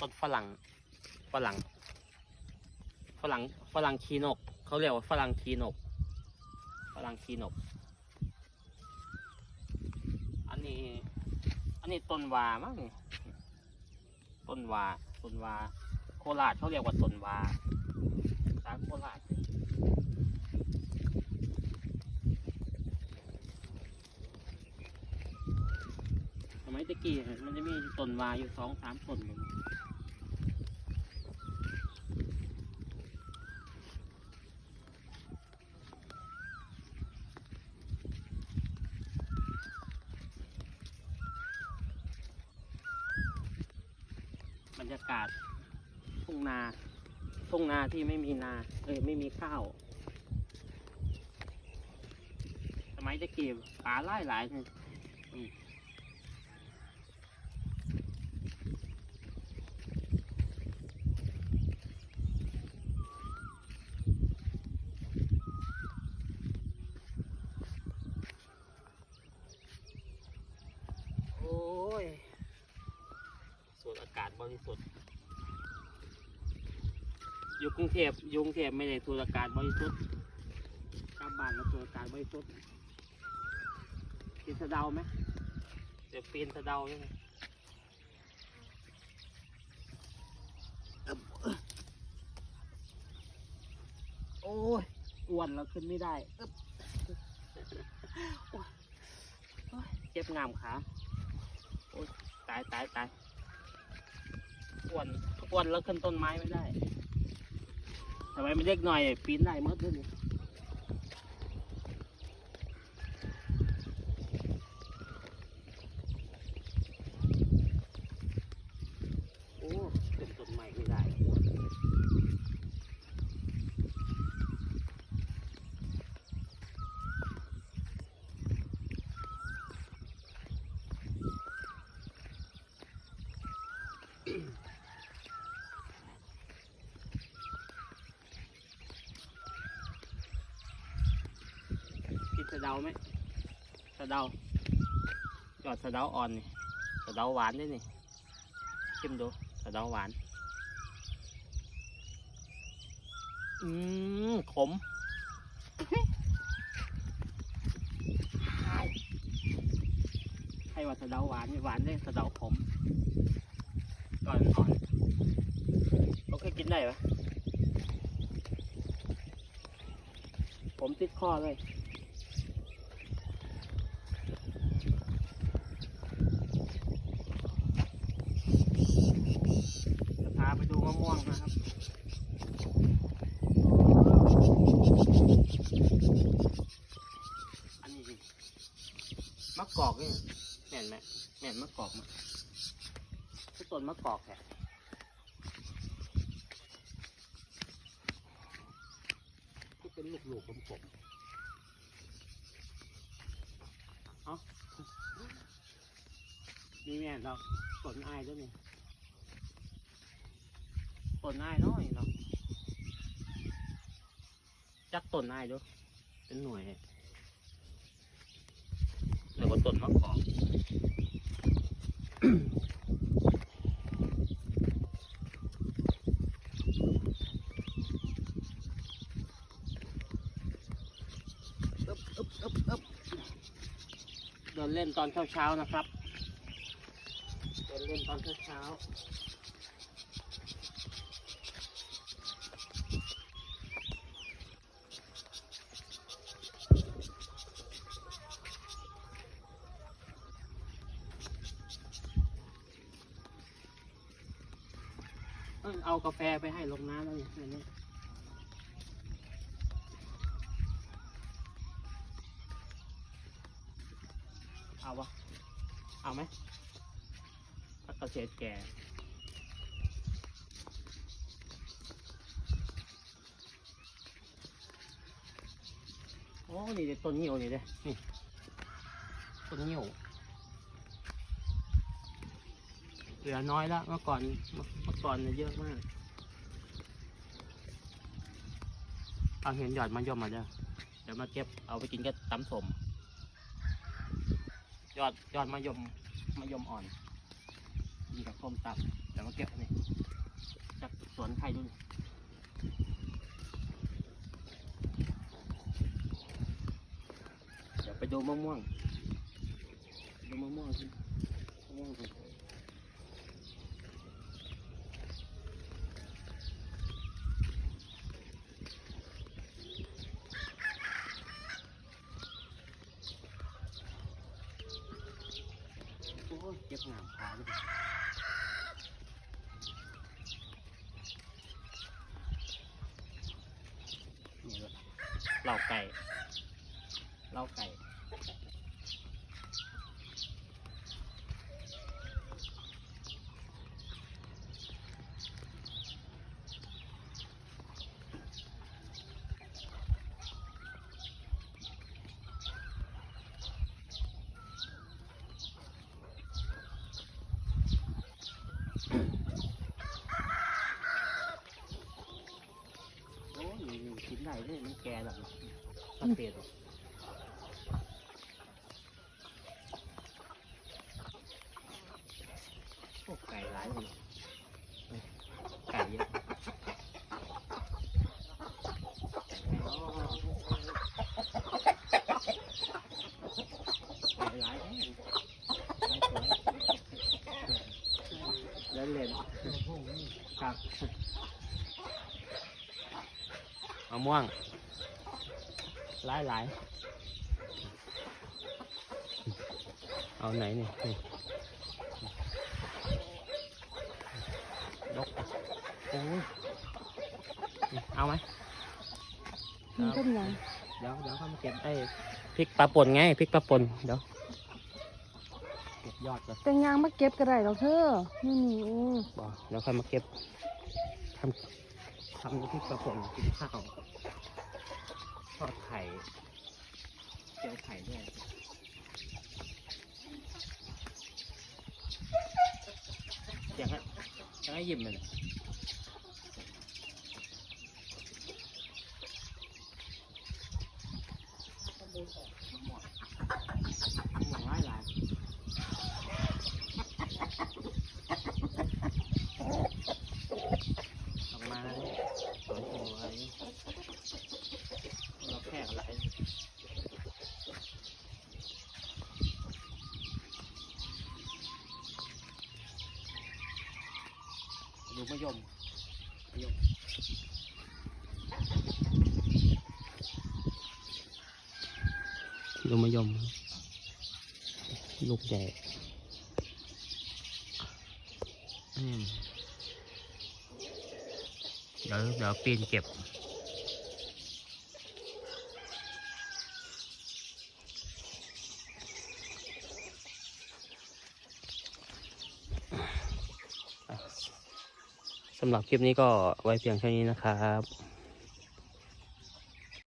ต้นฝรั่งฝรั่งฝรั่งฝรั่งคีนก เขาเรียกว่าฝรั่งคีนกฝรั่งคีนก อันนี้ อันนี้ต้นวามั้งนี่ต้นวาต้นวา โคราชเขาเรียกว่าต้นวาภาษาโคราช มัยตะกี้มันจะมีต้นวาอยู่สองสามต้นบรรยากาศทุ่งนาทุ่งนาที่ไม่มีนา เอ้ยไม่มีข้าวสมัยตะกี้ปลาไล่หลายเลยอืมโอ้ย สู ดอากาศบริสุทธิ์อยู่กรุงเทพอยู่กรุงเทพไม่ได้สูดอากาศบริสุทธิ์กลับบ้านแล้วสูดอากาศบริสุทธิ์ปีนสะเดาไหมเดี๋ยวปีนสะเดายังไงอึ๊บโอ้ยอ้วนแล้วขึ้นไม่ได้อึ๊บโอ้ยโอ้ยเจ็บงามขา โอ้ยตายตายตายอ้ วนทุกวนแล้วขึ้นต้นไม้ไม่ได้ทำไมมันเล็กหน่อยปีนได้เมดเดือนี่โอ้เป็นต้นไม้ไม่ได้กิน สะเดาไหมสะเดายอดสะเดาอ่อนนี่สะเดาหวานด้วยนี่ชิมดูสะเดาหวาน อืมขมให้ว่าสะเดาหวานหวานเลยสะเดาขมก่อนอ่อนเขาเคกินได้ปะผมติดคอเลย จะพาไปดูมะม่วงนะครับ อันนี้ดิมะกอกนี่แม่นไหมแม่นมะกอกมั้ยต้นมะกอกแท้ที่เป็นลูกๆผมๆเอ้ามีแม่นดอกต้นอายด้วยนี่ต้นอ้ายน้อยเนาะจักต้นอ้ายดู เป็นหน่วยแล้วก็ต้นมะกอกอึ๊บอึ๊บอึ๊บอึ๊บเดินเล่นตอนเช้าๆนะครับ เดินเล่นตอนเช้าๆ เอากาแฟไปให้ลงน้ำแล้วเนี่ยอันนี้เอาวะเอาไหมถ้าเกษตรแก่โอ้นี่เด็ต้นเหี่ยวนี่เด้นี่ต้นเหี่ยว เหลือน้อยแล้วเมื่อก่อนเมื่อก่อนเนี่ยเยอะมากเอาเห็นหยอดมันย่อมมาเด้อเดี๋ยวมาเก็บเอาไปกินกับตำสมยอดยอดมะยมมะยมอ่อนนี่กับส้มตับเดี๋ยวมาเก็บนี่จากสวนใครดูเดี๋ยวไปดูมะม่วงดูมะม่วงสิมะม่วงสิโเจ็บหนามขาเลยนี่เหล่าไก่เหล่าไก่ โอ้ยกิน ได้เลยมันแก่แล้วสังเกตดูโอ้ไก่หลายเลยไก่เยอะไก่หลายแน่แล้วเล่นครับ มะม่วง หลายหลายเอาไหนนี่นี่ยกอะโอ้ยนี่เอาไหมมีเป็นหยังเดี๋ยวเดี๋ยวเขามาเก็บไอ้พริกปลาป่นไงพริกปลาป่นเดี๋ยวเก็บยอดก่อนแต่งยางมาเก็บก็ได้ดอกเธอนี่นี่โอ้บอกเดี๋ยวค่อยมาเก็บทำ ทำน้ำพริกปลาป่นกินข้าวทอดไข่เจียวไข่ด้วยอยากให้อยากให้ยิบมันยหมวงหลายหลายออกมาสวยสวยเราแค่อะไรดูมะยมมะยมดูมะยม ลูกใหญ่เดี๋ยวเดี๋ยวปีนเก็บ สำหรับคลิปนี้ก็ไว้เพียงแค่นี้นะครับ